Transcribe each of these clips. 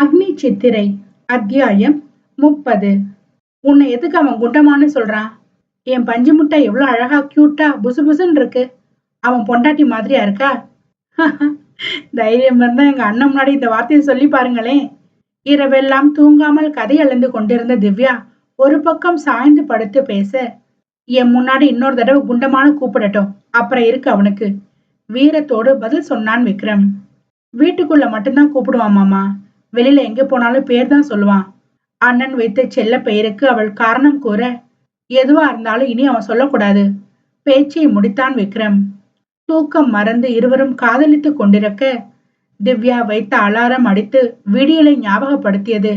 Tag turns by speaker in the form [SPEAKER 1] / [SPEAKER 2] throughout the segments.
[SPEAKER 1] அக்னி சித்திரை அத்தியாயம் முப்பது. உன்னை எதுக்கு அவன் குண்டமான்னு சொல்றான்? என் பஞ்சு முட்டை எவ்வளவு அழகா கியூட்டா புசு புசுன்னு இருக்கு. அவன் பொண்டாட்டி மாதிரியா இருக்கா? தைரியம் இருந்தா எங்க அண்ணன் முன்னாடி இந்த வார்த்தையை சொல்லி பாருங்களேன். இரவெல்லாம் தூங்காமல் கதை எழுந்து கொண்டிருந்த திவ்யா ஒரு பக்கம் சாய்ந்து படுத்து பேச என் முன்னாடி இன்னொரு தடவை குண்டமான கூப்பிடட்டும். அப்புறம் இருக்கு அவனுக்கு. வீரத்தோடு பதில் சொன்னான் விக்ரம். வீட்டுக்குள்ள மட்டும்தான் கூப்பிடுவான் மாமா. வெளியில எங்க போனாலும் பேர் தான் சொல்லுவான். அண்ணன் வைத்த செல்ல பெயருக்கு அவள் காரணம் கூற எதுவா இருந்தாலும் இனி அவன் சொல்லக்கூடாது. பேச்சை முடித்தான் விக்ரம். தூக்கம் மறந்து இருவரும் காதலித்துக் கொண்டிருக்க திவ்யா வைத்த அலாரம் அடித்து விடியலை ஞாபகப்படுத்தியது.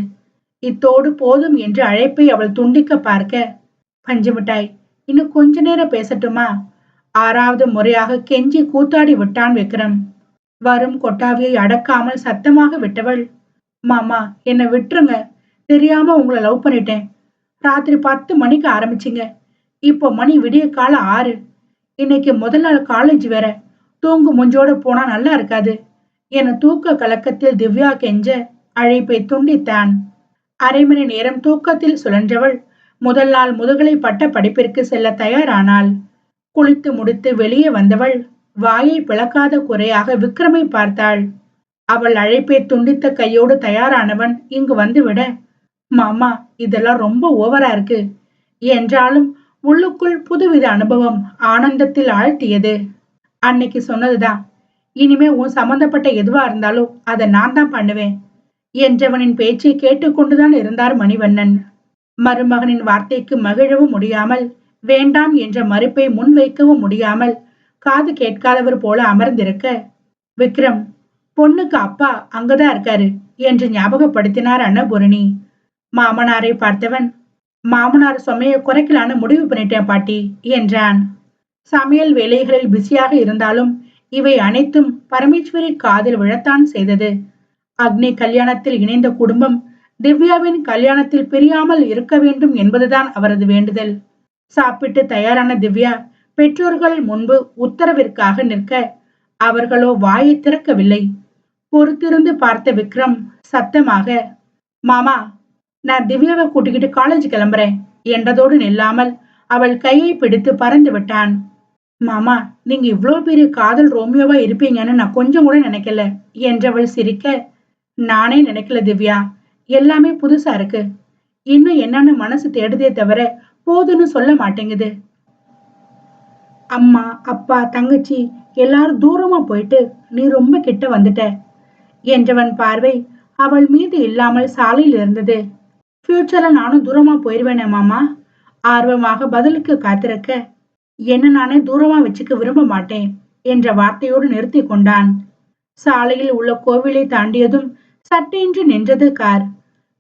[SPEAKER 1] இத்தோடு போதும் என்று அழைப்பை அவள் துண்டிக்க பார்க்க பஞ்சு மிட்டாய் இன்னும் கொஞ்ச நேரம் பேசட்டுமா? ஆறாவது முறையாக கெஞ்சி கூத்தாடி விட்டான் விக்ரம். வரும் கொட்டாவியை அடக்காமல் சத்தமாக விட்டவள் மாமா என்னை விட்டுருங்க. தெரியாம உங்களை லவ் பண்ணிட்டேன். ராத்திரி பத்து மணிக்கு ஆரம்பிச்சிங்க. இப்போ மணி விடிய காலம் ஆறு. இன்னைக்கு முதல் நாள் காலேஜ் வேற. தூங்கு முஞ்சோட போனா நல்லா இருக்காது. என தூக்க கலக்கத்தில் திவ்யா கெஞ்ச அழைப்பை துண்டித்தான். அரை மணி நேரம் தூக்கத்தில் சுழன்றவள் முதல் நாள் முதுகலை பட்ட படிப்பிற்கு செல்ல தயாரானாள். குளித்து முடித்து வெளியே வந்தவள் வாயை பிளக்காத குறையாக விக்ரமை பார்த்தாள். அவள் அழைப்பை துண்டித்த கையோடு தயாரானவன் இங்கு வந்துவிட. மாமா இதெல்லாம் ரொம்ப ஓவரா இருக்கு. என்றாலும் உள்ளுக்குள் புதுவித அனுபவம் ஆனந்தத்தில் ஆழ்த்தியது. அன்னைக்கு சொன்னதுதான். இனிமே உன் சம்பந்தப்பட்ட எதுவா இருந்தாலும் அதை நான் தான் பண்ணுவேன் என்றவனின் பேச்சை கேட்டுக்கொண்டுதான் இருந்தார் மணிவண்ணன். மருமகனின் வார்த்தைக்கு மகிழவும் முடியாமல் வேண்டாம் என்ற மறுப்பை முன்வைக்கவும் முடியாமல் காது கேட்காதவர் போல அமர்ந்திருக்க விக்ரம் பொண்ணுக்கு அப்பா அங்கதான் இருக்காரு என்று ஞாபகப்படுத்தினார் அன்னபூரணி. மாமனாரை பார்த்தவன் மாமனார் சுமையை குறைக்கலான்னு முடிவு பண்ணிட்டேன் பாட்டி என்றான். சமையல் வேலைகளில் பிஸியாக இருந்தாலும் இவை அனைத்தும் பரமேஸ்வரி காதில் விழத்தான் செய்தது. அக்னி கல்யாணத்தில் இணைந்த குடும்பம் திவ்யாவின் கல்யாணத்தில் பிரியாமல் இருக்க வேண்டும் என்பதுதான் அவரது வேண்டுதல். சாப்பிட்டு தயாரான திவ்யா பெற்றோர்கள் முன்பு உத்தரவிற்காக நிற்க அவர்களோ வாயை திறக்கவில்லை. பொறுத்திருந்து பார்த்த விக்ரம் சத்தமாக மாமா நான் திவ்யாவை கூட்டிக்கிட்டு காலேஜ் கிளம்புறேன். என்றதோடு நில்லாமல் அவள் கையை பிடித்து பறந்து விட்டான். மாமா நீங்க இவ்வளோ பெரிய காதல் ரோமியோவா இருப்பீங்கன்னு நான் கொஞ்சம் கூட நினைக்கல என்றவள் சிரிக்க. நானே நினைக்கல திவ்யா எல்லாமே புதுசா இருக்கு. இன்னும் என்னன்னு மனசு தேடுதே தவிர போதுன்னு சொல்ல மாட்டேங்குது. அம்மா அப்பா தங்கச்சி எல்லாரும் தூரமா போயிட்டு நீ ரொம்ப கிட்ட வந்துட்ட. என்றவன் பார்வை அவள் மீது இல்லாமல் சாலையில் இருந்தது. ஃபியூச்சர்ல நானும் தூரமா போயிடுவேனே மாமா. ஆர்வமாக பதிலுக்கு காத்திருக்க என்ன நானே தூரமா வச்சுக்க விரும்ப மாட்டேன் என்ற வார்த்தையோடு நிறுத்தி கொண்டான். சாலையில் உள்ள கோவிலை தாண்டியதும் சட்டென்று நின்றது கார்.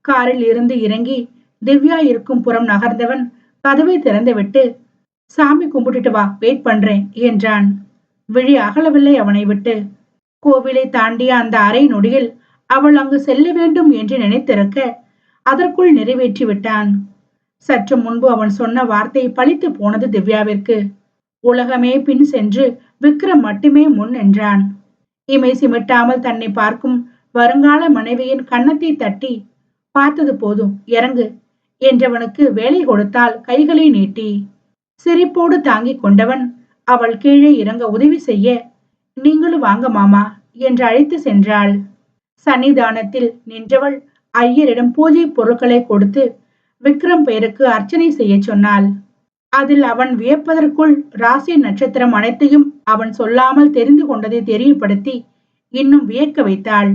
[SPEAKER 1] காரில் இருந்து இறங்கி திவ்யா இருக்கும் புறம் நகர்ந்தவன் கதவை திறந்துவிட்டு சாமி கும்பிட்டுட்டு வா வெயிட் பண்றேன் என்றான். விழி அகலவில்லை அவனை விட்டு. கோவிலை தாண்டிய அந்த அரை நொடியில் அவள் அங்கு செல்ல வேண்டும் என்று நினைத்திருக்க அதற்குள் நிறைவேற்றி விட்டான். சற்று முன்பு அவன் சொன்ன வார்த்தை பழித்து போனது திவ்யாவிற்கு. உலகமே பின் சென்று விக்ரம் மட்டுமே முன் என்றான் இமை சிமிட்டாமல் தன்னை பார்க்கும் வருங்கால மனைவியின் கன்னத்தை தட்டி பார்த்தது போதும் இறங்கு என்றவனுக்கு வேலை கொடுத்தால் கைகளை நீட்டி. சிரிப்போடு தாங்கிக் கொண்டவன் அவள் கீழே இறங்க உதவி செய்ய நீங்களும் வாங்க மாமா என்று அழைத்து சென்றாள். சன்னிதானத்தில் நின்றவள் ஐயரிடம் பூஜை பொருட்களை கொடுத்து விக்ரம் பெயருக்கு அர்ச்சனை செய்ய சொன்னாள். அதில் அவன் வியப்பதற்குள் ராசி நட்சத்திரம் அனைத்தையும் அவன் சொல்லாமல் தெரிந்து கொண்டதை தெரியப்படுத்தி இன்னும் வியக்க வைத்தாள்.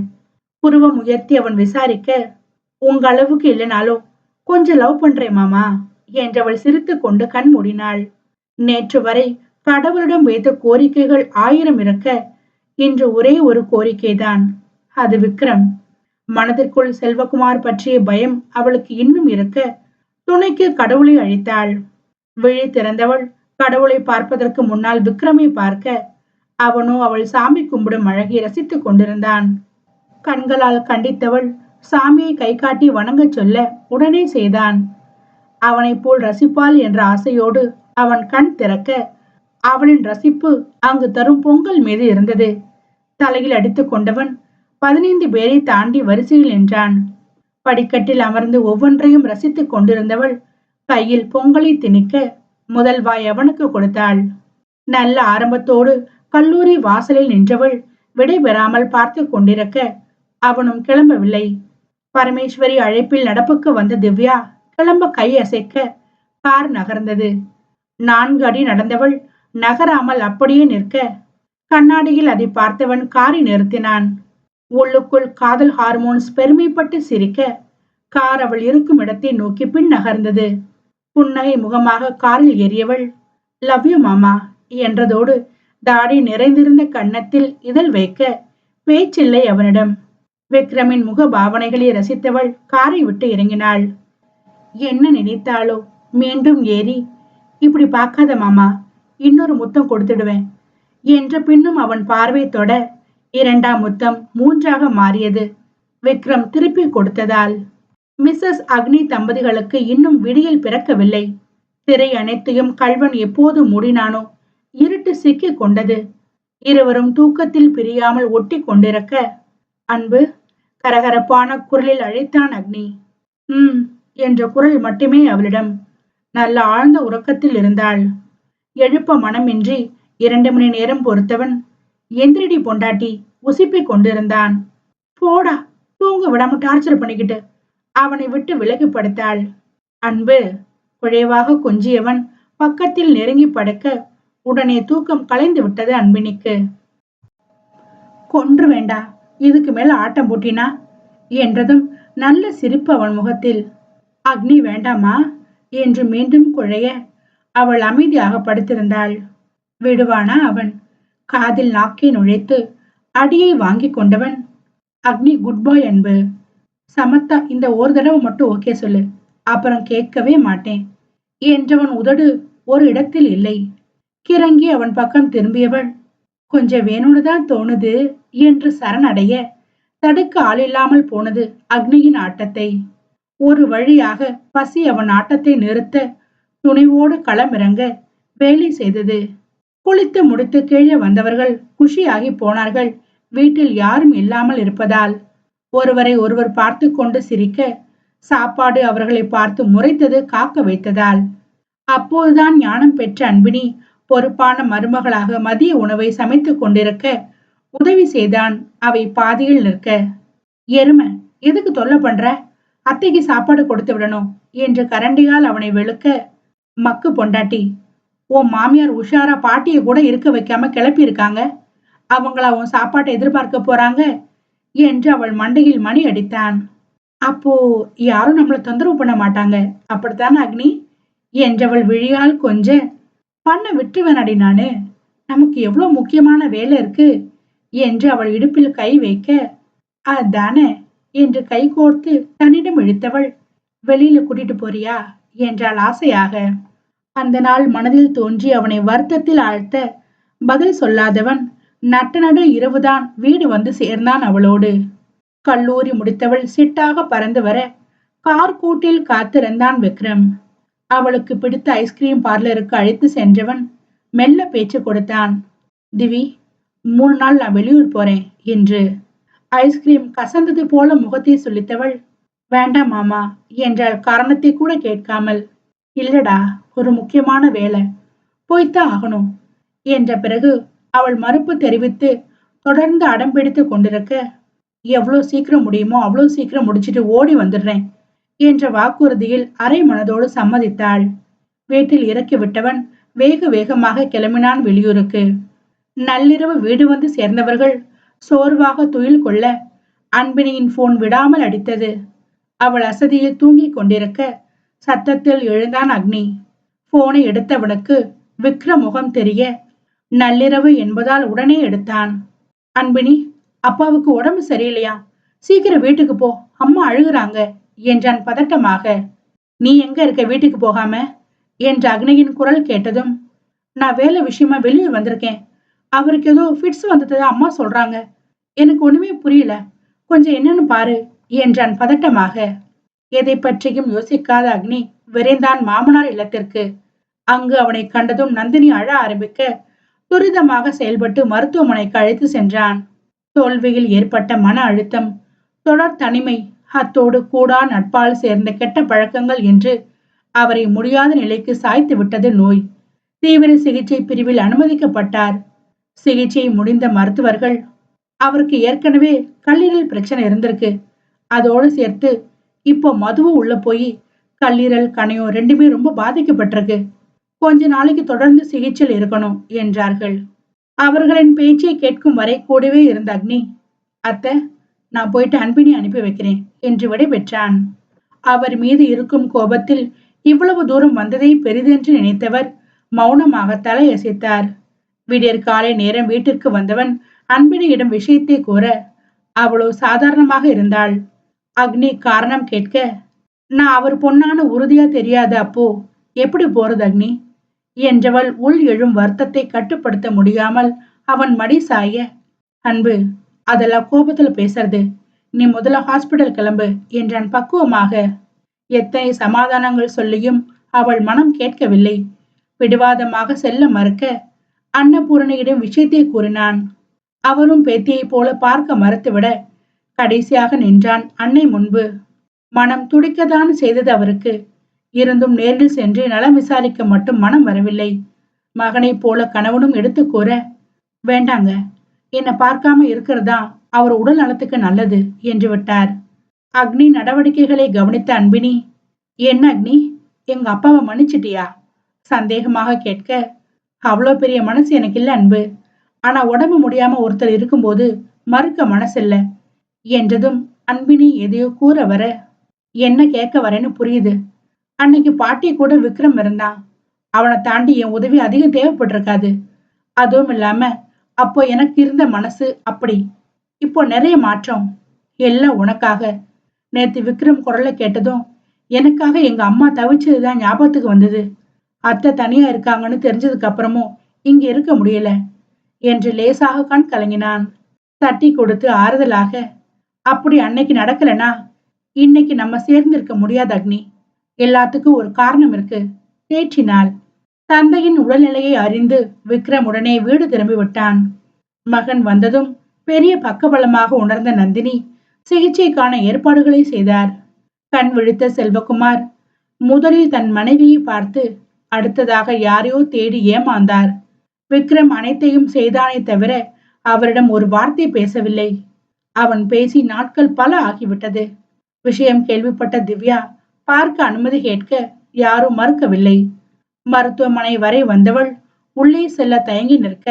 [SPEAKER 1] புருவம் உயர்த்தி அவன் விசாரிக்க உங்க அளவுக்கு இல்லைனாலும் கொஞ்சம் லவ் பண்றேன் மாமா என்றவள் சிரித்து கொண்டு கண் மூடினாள். நேற்று வரை கடவுளிடம் வைத்த கோரிக்கைகள் ஆயிரம் இருக்க இன்று ஒரே ஒரு கோரிக்கைதான். அது விக்ரம். மனதிற்குள் செல்வகுமார் பற்றிய பயம் அவளுக்கு இன்னும் இருக்க துணைக்கு கடவுளை அழித்தாள். விழி திறந்தவள் கடவுளை பார்ப்பதற்கு முன்னால் விக்ரமை பார்க்க அவனோ அவள் சாமி கும்பிடும் அழகை ரசித்துக் கொண்டிருந்தான். கண்களால் கண்டித்தவள் சாமியை கை காட்டி வணங்கச் சொல்ல உடனே செய்தான். அவனைப் போல் ரசிப்பாள் என்ற ஆசையோடு அவன் கண் திறக்க அவளின் ரசிப்பு அங்கு தரும் பொங்கல் மீது இருந்தது. தலையில் அடித்துக் கொண்டவன் பதினைந்து பேரை தாண்டி வரிசையில் நின்றான். படிக்கட்டில் அமர்ந்து ஒவ்வொன்றையும் ரசித்துக் கொண்டிருந்தவள் கையில் பொங்கலை திணிக்க முதல் வாய் அவனுக்கு கொடுத்தாள். நல்ல ஆரம்பத்தோடு கல்லூரி வாசலில் நின்றவள் விடைபெறாமல் பார்த்து கொண்டிருக்க அவனும் கிளம்பவில்லை. பரமேஸ்வரி அழைப்பில் நடப்புக்கு வந்த திவ்யா கிளம்ப கை அசைக்க கார் நகர்ந்தது. நான்கு அடி நடந்தவள் நகராமல் அப்படியே நிற்க கண்ணாடியில் அதை பார்த்தவன் காரை நிறுத்தினான். உள்ளுக்குள் காதல் ஹார்மோன்ஸ் பெருமைப்பட்டு சிரிக்க கார் அவள் இருக்கும் இடத்தை நோக்கி பின் நகர்ந்தது. புன்னகை முகமாக காரில் ஏறியவள் லவ் யூ மாமா என்றதோடு தாடி நிறைந்திருந்த கன்னத்தில் இதழ் வைக்க பேச்சில்லை அவனிடம். விக்ரமின் முக பாவனைகளை ரசித்தவள் காரை விட்டு இறங்கினாள். என்ன நினைத்தாளோ? மீண்டும் ஏறி இப்படி பார்க்காத மாமா. இன்னொரு முத்தம் கொடுத்துடுவேன் என்ற பின்னும் அவன் பார்வை தொட இரண்டாம் முத்தம் மூன்றாக மாறியது. விக்ரம் திருப்பி கொடுத்ததால். மிஸ்ஸஸ் அக்னி தம்பதிகளுக்கு இன்னும் விடியில் பிறக்கவில்லை. திரை அனைத்தையும் கல்வன் எப்போது மூடினானோ இருட்டு சிக்கிக் கொண்டது. இருவரும் தூக்கத்தில் பிரியாமல் ஒட்டி கொண்டிருக்க அன்பு கரகரப்பான குரலில் அழைத்தான் அக்னி. ம் என்ற குரல் மட்டுமே அவளிடம். நல்ல ஆழ்ந்த உறக்கத்தில் இருந்தாள். எழுப்ப மனமின்றி இரண்டு மணி நேரம் பொறுத்தவன் எந்திரடி பொண்டாட்டி உசிப்பிக் கொண்டிருந்தான். போடா தூங்க விடாம டார்ச்சர் பண்ணிக்கிட்டு. அவனை விட்டு விலகி படுத்தாள். அன்பு குழைவாக கொஞ்சியவன் பக்கத்தில் நெருங்கி படுக்க உடனே தூக்கம் கலைந்து விட்டது அன்பினிக்கு. கொன்று வேண்டா இதுக்கு மேல ஆட்டம் போட்டினா? என்றதும் நல்ல சிரிப்பு அவன் முகத்தில். அக்னி வேண்டாமா? என்று மீண்டும் குழைய அவள் அமைதியாக படுத்திருந்தாள். விடுவானா அவன்? காதில் நாக்கை நுழைத்து அடியை வாங்கி கொண்டவன். அக்னி குட் பாய் அன்பு. சமத்தா இந்த ஒரு தடவை மட்டும் ஓகே சொல்லு. அப்புறம் கேட்கவே மாட்டேன். என்றவன் உதடு ஒரு இடத்தில் இல்லை. கிறங்கி அவன் பக்கம் திரும்பியவள் கொஞ்சம் வேணும்னு தான் தோணுது என்று சரணடைய தடுக்க ஆளில்லாமல் போனது அக்னியின் ஆட்டத்தை. ஒரு வழியாக பசி அவன் ஆட்டத்தை நிறுத்த துணிவோடு களமிறங்க வேலை செய்தது. குளித்து முடித்து கீழே வந்தவர்கள் குஷியாகி போனார்கள். வீட்டில் யாரும் இல்லாமல் இருப்பதால் ஒருவரை ஒருவர் பார்த்து கொண்டு சிரிக்க சாப்பாடு அவர்களை பார்த்து முறைத்தது காக்க வைத்ததால். அப்போதுதான் ஞானம் பெற்ற அன்பினி பொறுப்பான மருமகளாக மதிய உணவை சமைத்துக் கொண்டிருக்க உதவி செய்தான் அவை பாதியில் நிற்க. எருமை எதுக்கு தொல்லை பண்ற? அத்தைக்கு சாப்பாடு கொடுத்து விடணும் என்று கரண்டியால் அவனை வெளுக்க மக்கு பொண்டாட்டி. உன் மாமியார் உஷாரா பாட்டியை கூட இருக்க வைக்காம கிளப்பி இருக்காங்க அவங்கள உன் சாப்பாட்டை எதிர்பார்க்க போறாங்க என்று அவள் மண்டையில் மணி அடித்தான். அப்போ யாரும் நம்மளை தொந்தரவு பண்ண மாட்டாங்க. அப்படித்தானே அக்னி என்றவள் விழியால் கொஞ்ச பண்ண விட்டுவேனடி நானு. நமக்கு எவ்வளோ முக்கியமான வேலை இருக்கு என்று அவள் இடுப்பில் கை வைக்க அதானே என்று கை கோர்த்து தன்னிடம் இழுத்தவள் வெளியில கூட்டிட்டு போறியா? என்றாள் ஆசையாக. அந்த நாள் மனதில் தோன்றி அவனை வருத்தத்தில் ஆழ்த்த பதில் சொல்லாதவன் நட்ட நடு இரவுதான் வீடு வந்து சேர்ந்தான் அவளோடு. கல்லூரி முடித்தவள் சிட்டாக பறந்து வர கார் கூட்டில் காத்திருந்தான் விக்ரம். அவளுக்கு பிடித்த ஐஸ்கிரீம் பார்லருக்கு அழைத்து சென்றவன் மெல்ல பேச்சு கொடுத்தான். திவி மூணு நாள் நான் வெளியூர் போறேன் என்று. ஐஸ்கிரீம் கசந்தது போல முகத்தை சொல்லித்தவள் வேண்டாம் மாமா என்றால் காரணத்தை கூட கேட்காமல் இல்லடா ஒரு முக்கியமான வேலை. போய்த்தான் ஆகணும். என்ற பிறகு அவள் மறுப்பு தெரிவித்து தொடர்ந்து அடம் பிடித்து கொண்டிருக்க எவ்வளவு சீக்கிரம் முடியுமோ அவ்வளவு சீக்கிரம் முடிச்சிட்டு ஓடி வந்துடுறேன் என்ற வாக்குறுதியில் அரை மனதோடு சம்மதித்தாள். வீட்டில் இறக்கி விட்டவன் வேக வேகமாக கிளம்பினான் வெளியூருக்கு. நள்ளிரவு வீடு வந்து சேர்ந்தவர்கள் சோர்வாக துயில் கொள்ள அன்பினியின் போன் விடாமல் அடித்தது. அவள் அசதியில் தூங்கிக் கொண்டிருக்க சத்தத்தில் எழுந்தான் அக்னி. போனை எடுத்தவனுக்கு விக்ர முகம் தெரிய நள்ளிரவு என்பதால் உடனே எடுத்தான். அன்பினி அப்பாவுக்கு உடம்பு சரியில்லையா? சீக்கிரம் வீட்டுக்கு போ அம்மா அழுகுறாங்க என்றான் பதட்டமாக. நீ எங்க இருக்க வீட்டுக்கு போகாம? என்ற அக்னியின் குரல் கேட்டதும் நான் வேலை விஷயமா வெளியூர் வந்திருக்கேன். அவருக்கு ஏதோ ஃபிட்ஸ் வந்தது அம்மா சொல்றாங்க. எனக்கு ஒண்ணுமே புரியல. கொஞ்சம் என்னன்னு பாரு என்றான் பதட்டமாக. எதை பற்றியும் யோசிக்காத அக்னி விரைந்தான் மாமனார் இல்லத்திற்கு. அங்கு அவனை கண்டதும் நந்தினி அழ ஆரம்பிக்க துரிதமாக செயல்பட்டு மருத்துவமனைக்கு அழைத்து சென்றான். தோல்வியில் ஏற்பட்ட மன அழுத்தம் தொடர் தனிமை அத்தோடு கூடா நட்பால் சேர்ந்த கெட்ட பழக்கங்கள் என்று அவரை முடியாத நிலைக்கு சாய்த்து விட்டது நோய். தீவிர சிகிச்சை பிரிவில் அனுமதிக்கப்பட்டார். சிகிச்சை முடிந்த மருத்துவர்கள் அவருக்கு ஏற்கனவே கல்லீரல் பிரச்சனை இருந்திருக்கு. அதோடு சேர்த்து இப்போ மதுவும் உள்ள போய் கல்லீரல் கணையம் ரெண்டுமே ரொம்ப பாதிக்கப்பட்டிருக்கு. கொஞ்ச நாளைக்கு தொடர்ந்து சிகிச்சையில் இருக்கணும் என்றார்கள். அவர்களின் பேச்சை கேட்கும் வரை கூடவே இருந்த அக்னி அத்தை நான் போயிட்டு அன்பினி அனுப்பி வைக்கிறேன் என்று விடை பெற்றான் அவர் மீது இருக்கும் கோபத்தில் இவ்வளவு தூரம் வந்ததை பெரிதென்று நினைத்தவர் மௌனமாக தலையசைத்தார். விடியற் காலை நேரம் வீட்டிற்கு வந்தவன் அன்பினியிடம் விஷயத்தை கூற அவளோ சாதாரணமாக இருந்தாள். அக்னி காரணம் கேட்க நான் அவர் பொண்ணான உறுதியா தெரியாது அப்போ. எப்படி போறது அக்னி? என்றவள் உள் எழும் வருத்தத்தை கட்டுப்படுத்த முடியாமல் அவன் மடி சாய அன்பு அதெல்லாம் கோபத்துல பேசுறது. நீ முதல்ல ஹாஸ்பிட்டல் கிளம்பு என்றான் பக்குவமாக. எத்தனை சமாதானங்கள் சொல்லியும் அவள் மனம் கேட்கவில்லை. பிடிவாதமாக செல்ல மறுக்க அன்னபூரணியிடம் விஷயத்தை கூறினான். அவரும் பேத்தியைப் போல பார்க்க மறுத்துவிட கடைசியாக நின்றான் அன்னை முன்பு. மனம் துடிக்கத்தான் செய்தது அவருக்கு. இருந்தும் நேரில் சென்று நலம் விசாரிக்க மட்டும் மனம் வரவில்லை. மகனைப் போல கணவனும் எடுத்து கூற வேண்டாங்க என்னை பார்க்காம இருக்கிறதா? அவர் உடல் நலத்துக்கு நல்லது என்று விட்டார். அக்னி நடவடிக்கைகளை கவனித்த அன்பினி என்ன அக்னி எங்க அப்பாவை மன்னிச்சிட்டியா? சந்தேகமாக கேட்க அவ்வளோ பெரிய மனசு எனக்கு இல்லை அன்பு. ஆனா உடம்பு முடியாம ஒருத்தர் இருக்கும்போது மறுக்க மனசில்லை. என்றதும் அன்பினி எதையோ கூற வர என்ன கேட்க வரேன்னு புரியுது. அன்னைக்கு பாட்டி கூட விக்ரம் இருந்தான். அவனை தாண்டி என் உதவி அதிகம் தேவைப்பட்டிருக்காது. அதுவும் இல்லாம அப்போ எனக்கு இருந்த மனசு அப்படி. இப்போ நிறைய மாற்றம். எல்லாம் உனக்காக. நேத்து விக்ரம் குரலை கேட்டதும் எனக்காக எங்க அம்மா தவிச்சதுதான் ஞாபகத்துக்கு வந்தது. அத்தை தனியா இருக்காங்கன்னு தெரிஞ்சதுக்கு அப்புறமும் இங்க இருக்க முடியல. என்று லேசாக கண் கலங்கினான். தட்டி கொடுத்து ஆறுதலாக அப்படி அன்னைக்கு நடக்கலனா இன்னைக்கு நம்ம சேர்ந்திருக்க முடியாது அக்னி. எல்லாத்துக்கும் ஒரு காரணம் இருக்கு. தேற்றினாள் தந்தையின் உடல்நிலையை அறிந்து விக்ரம் உடனே வீடு திரும்பி விட்டான் மகன் வந்ததும் பெரிய பக்கபலமாக உணர்ந்த நந்தினி சிகிச்சைக்கான ஏற்பாடுகளை செய்தார். கண் விழித்த செல்வகுமார் முதலில் தன் மனைவியை பார்த்து அடுத்ததாக யாரையோ தேடி ஏமாந்தார். விக்ரம் அனைத்தையும் செய்தானே தவிர அவரிடம் ஒரு வார்த்தை பேசவில்லை. அவன் பேசி நாட்கள் பல ஆகிவிட்டது. விஷயம் கேள்விப்பட்ட திவ்யா பார்க்க அனுமதி கேட்க யாரும் மறுக்கவில்லை. மருத்துவமனை வரை வந்தவள் உள்ளே செல்ல தயங்கி நிற்க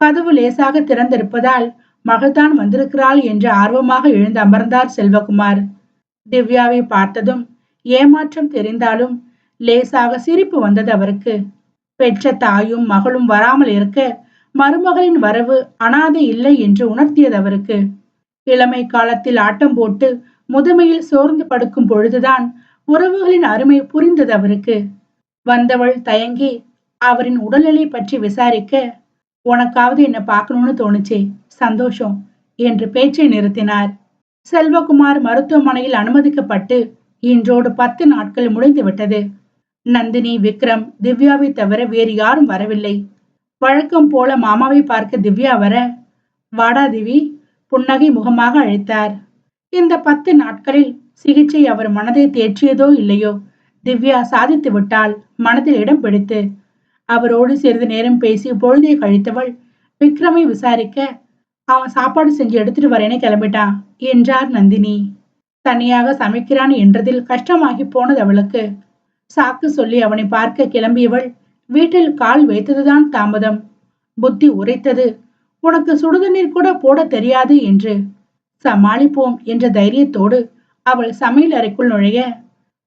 [SPEAKER 1] கதவு லேசாக திறந்திருப்பதால் மகள்தான் வந்திருக்கிறாள் என்று ஆர்வமாக எழுந்து அமர்ந்தார் செல்வகுமார். திவ்யாவை பார்த்ததும் ஏமாற்றம் தெரிந்தாலும் லேசாக சிரிப்பு வந்தது அவருக்கு. பெற்ற தாயும் மகளும் வராமல் இருக்க மருமகளின் வரவு அனாதை இல்லை என்று உணர்த்தியது அவருக்கு. இளமை காலத்தில் ஆட்டம் போட்டு முதுமையில் சோர்ந்து படுக்கும் பொழுதுதான் உறவுகளின் அருமை புரிந்தது அவருக்கு. வந்தவள் தயங்கி அவரின் உடல்நிலை பற்றி விசாரிக்க உனக்காவது என்ன பார்க்கணும்னு தோணுச்சே சந்தோஷம் என்று பேச்சை நிறுத்தினார். செல்வகுமார் மருத்துவமனையில் அனுமதிக்கப்பட்டு இன்றோடு பத்து நாட்கள் முடிந்து விட்டது. நந்தினி விக்ரம் திவ்யாவை தவிர வேறு யாரும் வரவில்லை. வழக்கம் போல மாமாவை பார்க்க திவ்யா வர வாடா திவி புன்னகை முகமாக அழைத்தார். இந்த பத்து நாட்களில் சிகிச்சை அவர் மனதை தேற்றியதோ இல்லையோ? திவ்யா சாதித்து விட்டால் மனதில் இடம் பிடித்து. அவரோடு சிறிது நேரம் பேசி பொழுதை கழித்தவள் விக்ரமை விசாரிக்க அவன் சாப்பாடு செஞ்சு எடுத்துட்டு வரேன்னு கிளம்பிட்டான் என்றார் நந்தினி. தனியாக சமைக்கிறான் என்றதில் கஷ்டமாகி போனது அவளுக்கு. சாக்கு சொல்லி அவனை பார்க்க கிளம்பியவள் வீட்டில் கால் வைத்ததுதான் தாமதம். புத்தி உரைத்தது. உனக்கு சுடுதண்ணீர் கூட போட தெரியாது என்று. சமாளிப்போம் என்ற தைரியத்தோடு அவள் சமையல் அறைக்குள் நுழைய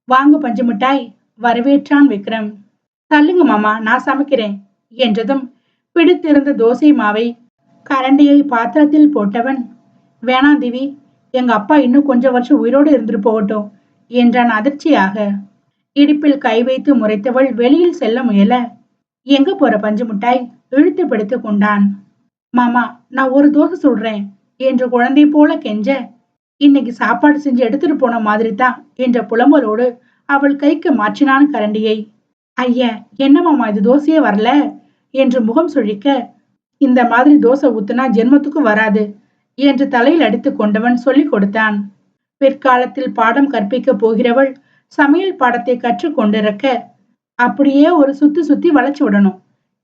[SPEAKER 1] வாங்க பஞ்சு மிட்டாய் வரவேற்றான் விக்ரம். தள்ளுங்க மாமா நான் சமைக்கிறேன் என்றதும் பிடித்திருந்த தோசை மாவை கரண்டியை பாத்திரத்தில் போட்டவன் வேணா திவி எங்க அப்பா இன்னும் கொஞ்ச வருஷம் உயிரோடு இருந்துட்டு போகட்டும் என்றான் அதிர்ச்சியாக. இடுப்பில் கை வைத்து முறைத்தவள் வெளியில் செல்ல முயல எங்க போற பஞ்சு மிட்டாய்? இழுத்து பிடித்து கொண்டான். மாமா நான் ஒரு தோசை சுடுறேன் என்று குழந்தை போல கெஞ்ச. இன்னைக்கு சாப்பாடு செஞ்சு எடுத்துட்டு போன மாதிரி தான் என்ற புலம்பலோடு அவள் கைக்கு மாற்றினான் கரண்டியை. ஐய என்ன மாமா இது தோசையே வரல? என்று முகம் சுழிக்க இந்த மாதிரி தோசை ஊத்துனா ஜென்மத்துக்கு வராது என்று தலையில் அடித்துக் கொண்டவன் சொல்லிக் கொடுத்தான். பிற்காலத்தில் பாடம் கற்பிக்கப் போகிறவள் சமையல் பாடத்தை கற்றுக்கொண்டிருக்க அப்படியே ஒரு சுத்தி சுத்தி வளைச்சு விடணும்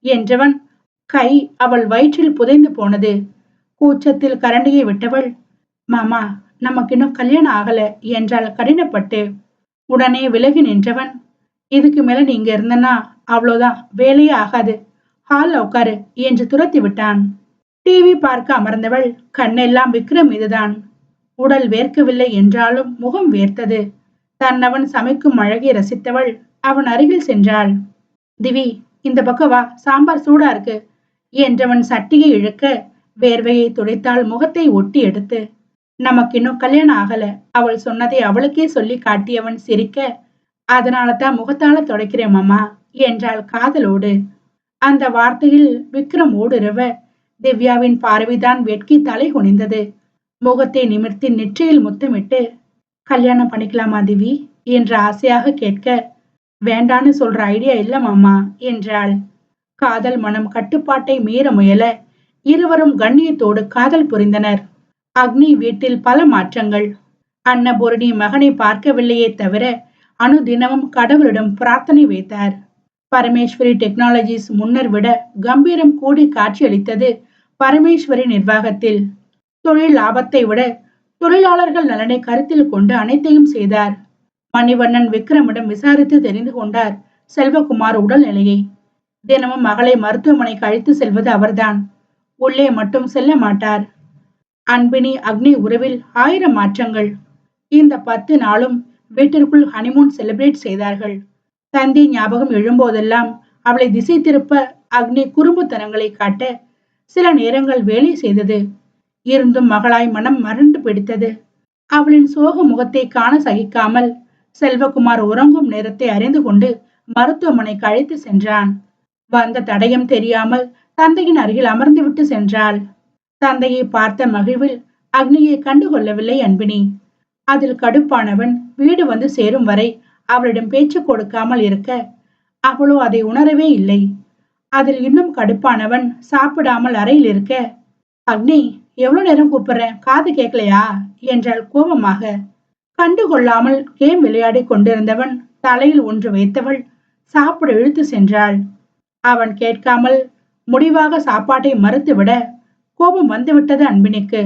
[SPEAKER 1] என்றவன் கை அவள் வயிற்றில் புதைந்து போனது. கூச்சத்தில் கரண்டியை விட்டவள் மாமா நமக்கு இன்னும் கல்யாணம் ஆகல என்றால் கடினப்பட்டு. உடனே விலகி நின்றவன் இதுக்கு மேல நீங்க இருந்தனா அவ்வளவுதான் வேலையே ஆகாது. ஹால்ல உட்காரு என்று துரத்தி விட்டான். டிவி பார்க்க அமர்ந்தவள் கண்ணெல்லாம் விக்ரம் இதுதான். உடல் வேர்க்கவில்லை என்றாலும் முகம் வேர்த்தது. தன்னவன் சமைக்கும் அழகை ரசித்தவள் அவன் அருகில் சென்றாள். திவி இந்த பக்கம் வா சாம்பார் சூடா இருக்கு. என்றவன் சட்டியை இழுக்க வேர்வையை துடைத்தால் முகத்தை ஒட்டி எடுத்து நமக்கு இன்னும் கல்யாணம் ஆகல. அவள் சொன்னதை அவளுக்கே சொல்லி காட்டியவன் சிரிக்க அதனால தான் முகத்தால துடைக்கிறேன் மாமா என்றாள் காதலோடு. அந்த வார்த்தையில் விக்ரம் ஓடுருவ திவ்யாவின் பார்வைதான் வெட்கி தலை குனிந்தது. முகத்தை நிமிர்த்தி நெற்றியில் முத்தமிட்டு கல்யாணம் பண்ணிக்கலாமா திவி? என்று ஆசையாக கேட்க வேண்டான்னு சொல்ற ஐடியா இல்ல மாமா என்றாள். காதல் மனம் கட்டுப்பாட்டை மீற முயல இருவரும் கண்ணியத்தோடு காதல் புரிந்தனர். அக்னி வீட்டில் பல மாற்றங்கள். அன்னபூரணி மகனை பார்க்கவில்லையே தவிர அனு தினமும் கடவுளிடம் பிரார்த்தனை வைத்தார். பரமேஸ்வரி டெக்னாலஜிஸ் முன்னர் விட கம்பீரம் கூடி காட்சியளித்தது பரமேஸ்வரி நிர்வாகத்தில். தொழில் லாபத்தை விட தொழிலாளர்கள் நலனை கருத்தில் கொண்டு அனைத்தையும் செய்தார். மணிவண்ணன் விக்ரமிடம் விசாரித்து தெரிந்து கொண்டார் செல்வகுமார் உடல் நிலையை தினமும் மகளை மருத்துவமனைக்கு அழைத்து செல்வது அவர்தான். உள்ளே மட்டும் செல்ல மாட்டார். அன்பினி அக்னி உறவில் ஆயிரம் மாற்றங்கள். இந்த பத்து நாளும் வீட்டிற்குள் ஹனிமூன் செலிப்ரேட் செய்தார்கள். தந்தி ஞாபகம் எழும்போதெல்லாம் அவளை திசை திருப்ப அக்னி குறும்புத்தனங்களை காட்ட சில நேரங்கள் வேலை செய்தது. இருந்தும் மகளாய் மனம் மறண்டு பிடித்தது. அவளின் சோக முகத்தை காண சகிக்காமல் செல்வகுமார் உறங்கும் நேரத்தை அறிந்து கொண்டு மருத்துவமனைக்கு அழைத்து சென்றான். வந்த தடயம் தெரியாமல் தந்தையின் அருகில் அமர்ந்துவிட்டு சென்றாள். தந்தையை பார்த்த மகிழ்வில் அக்னியை கண்டுகொள்ளவில்லை அன்பினி. அதில் கடுப்பானவன் வீடு வந்து சேரும் வரை அவளிடம் பேச்சு கொடுக்காமல் இருக்க அவளோ அதை உணரவே இல்லை. அதில் இன்னும் கடுப்பானவன் சாப்பிடாமல் அறையில் இருக்க அக்னி எவ்வளவு நேரம் கூப்பிடுறேன் காது கேட்கலையா? என்றாள் கோபமாக. கண்டுகொள்ளாமல் கேம் விளையாடி கொண்டிருந்தவன் தலையில் ஒன்று வைத்தவள் சாப்பிட இழுத்து சென்றாள். அவன் கேட்காமல் முடிவாக சாப்பாட்டை மறுத்துவிட கோபம் வந்துவிட்டது அன்பினிக்கு.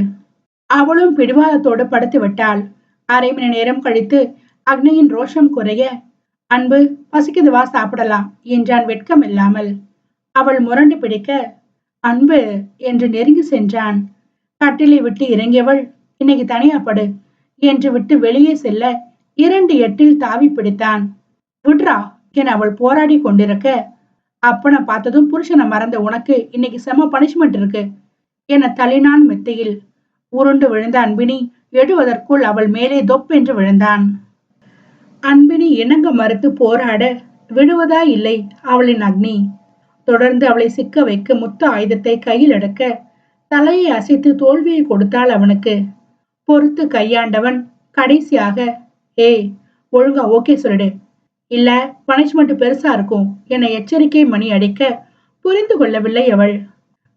[SPEAKER 1] அவளும் பிடிவாதத்தோடு படுத்து விட்டாள் அரை மணி நேரம் கழித்து அக்னியின் ரோஷம் குறைய அன்பு பசிக்குது வா சாப்பிடலாம் என்றான் வெட்கம் இல்லாமல். அவள் முரண்டு பிடிக்க அன்பு என்று நெருங்கி சென்றான். கட்டிலை விட்டு இறங்கியவள் இன்னைக்கு தனியாப்படு என்று விட்டு வெளியே செல்ல இரண்டு எட்டில் தாவி பிடித்தான். விட்ரா என அவள் போராடி கொண்டிருக்க அப்பனை பார்த்ததும் புருஷனை மறந்த உனக்கு இன்னைக்கு செம பனிஷ்மெண்ட் இருக்கு. என தள்ளினான் மெத்தையில். உருண்டு விழுந்த அன்பினி எழுவதற்குள் அவள் மேலே தொப்பென்று விழுந்தான். அன்பினி இணங்க மறுத்து போராட விடுவதா இல்லை அவளின் அக்னி. தொடர்ந்து அவளை சிக்க வைக்க முத்த ஆயுதத்தை கையில் எடுக்க தலையை அசைத்து தோல்வியை கொடுத்தாள் அவனுக்கு. பொறுத்து கையாண்டவன் கடைசியாக ஏய் ஒழுங்கா ஓகே சொல்லிடு. இல்ல பனிஷ்மெண்ட் பெருசா இருக்கும் என எச்சரிக்கை மணி அடிக்க புரிந்து கொள்ளவில்லை அவள்.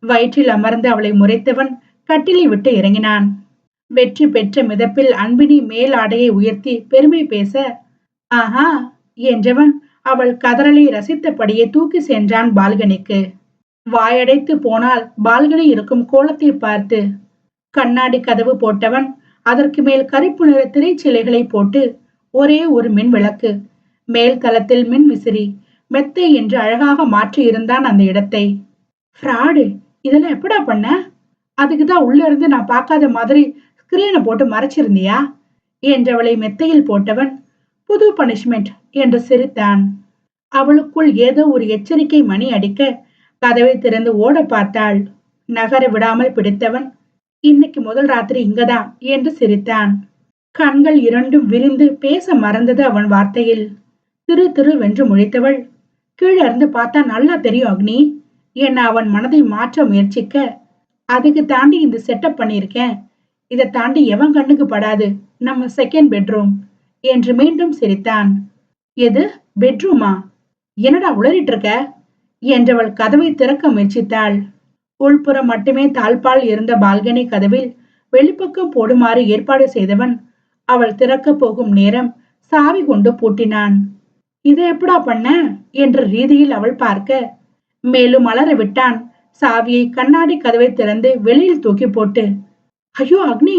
[SPEAKER 1] வயிற்றில் அமர்ந்து அவளை முறைத்தவன் கட்டிலை விட்டு இறங்கினான். வெற்றி பெற்ற மிதப்பில் அன்பினி மேல் ஆடையை உயர்த்தி பெருமை பேச ஆஹா என்றவன் அவள் கதறலை ரசித்தபடியே தூக்கி சென்றான் பால்கனிக்கு. வாயடைத்து போனால் பால்கனி இருக்கும் கோலத்தை பார்த்து கண்ணாடி கதவு போட்டவன் அதற்கு மேல் கருப்பு நிற திரைச்சிலைகளை போட்டு ஒரே ஒரு மின் விளக்கு மேல் தளத்தில் மின் விசிறி மெத்தை என்று அழகாக மாற்றி இருந்தான் அந்த இடத்தை. ஃப்ராடு இதெல்லாம் எப்படா பண்ண? அதுக்கு தான் உள்ள இருந்து நான் பார்க்காத மாதிரி ஸ்கிரீனை போட்டு மறைச்சிருந்தியா? என்றவளை மெத்தையில் போட்டவன் புது பனிஷ்மெண்ட் என்று சிரித்தான். அவளுக்குள் ஏதோ ஒரு எச்சரிக்கை மணி அடிக்க கதவை திறந்து ஓட பார்த்தாள். நகர விடாமல் பிடித்தவன் இன்னைக்கு முதல் ராத்திரி இங்கதான் என்று சிரித்தான். கண்கள் இரண்டும் விரிந்து பேச மறந்தது அவன் வார்த்தையில். திரு திரு வென்று முழித்தவள். கீழே இருந்து பார்த்தா நல்லா தெரியும் அக்னி. என்ன அவன் மனதை மாற்ற முயற்சிக்க? அதுக்கு தாண்டி இந்த செட்டப் பண்ணியிருக்கேன். இதை தாண்டி எவன் கண்ணுக்கு படாது? நம்ம செகண்ட் பெட்ரூம் என்று மீண்டும் சிரித்தான். எது? பெட்ரூமா என்னடா உளறிட்டு இருக்க என்றவள் கதவை திறக்க முயற்சித்தாள். உள்புறம் மட்டுமே தாழ்பால் இருந்த பால்கனி கதவில் வெளிப்பக்கம் போடுமாறு ஏற்பாடு செய்தவன் அவள் திறக்கப் போகும் நேரம் சாவி கொண்டு பூட்டினான். இதை எப்படா பண்ண? என்ற ரீதியில் அவள் பார்க்க. மேலும் அலற விட்டான். சாவியை கண்ணாடி கதவை திறந்து வெளியில் தூக்கி போட்டு. ஐயோ அக்னி!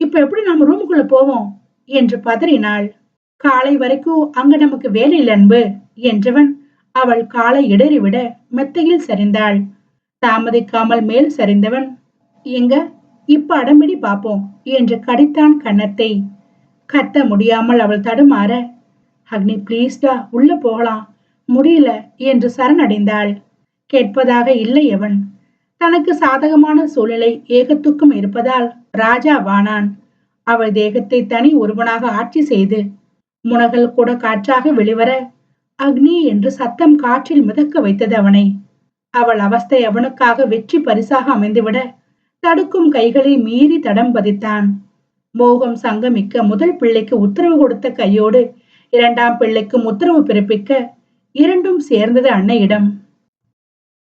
[SPEAKER 1] இப்ப எப்படி நம்ம ரூமுக்குள்ள போவோம்? என்று பதறினாள். காலை வரைக்கும் அங்க நமக்கு வேலை அன்பு என்றவன் அவள் காலை இடறிவிட மெத்தையில் சரிந்தாள். தாமதிக்காமல் மேல் சரிந்தவன் எங்க? இப்ப அடம்பிடி பார்ப்போம் என்று கடித்தான் கன்னத்தை. கத்த முடியாமல் அவள் தடுமாற அக்னி பிளீஸ்டா உள்ள போகலாம். முடியல என்று சரணடைந்தாள். கேட்பதாக இல்லை அவன். தனக்கு சாதகமான சூழ்நிலை ஏகத்துக்கும் இருப்பதால் ராஜா வானான். அவள் தேகத்தை தனி ஒருவனாக ஆட்சி செய்து முனகல் கூட காற்றாக வெளிவர அக்னி என்று சத்தம் காற்றில் மிதக்க வைத்தது அவனை. அவள் அவஸ்தை அவனுக்காக வெற்றி பரிசாக அமைந்துவிட தடுக்கும் கைகளை மீறி தடம் பதித்தான். மோகம் சங்கமிக்க முதல் பிள்ளைக்கு உத்தரவு கொடுத்த கையோடு இரண்டாம் பிள்ளைக்கும் உத்தரவு பிறப்பிக்க இரண்டும் சேர்ந்தது அன்னையிடம்.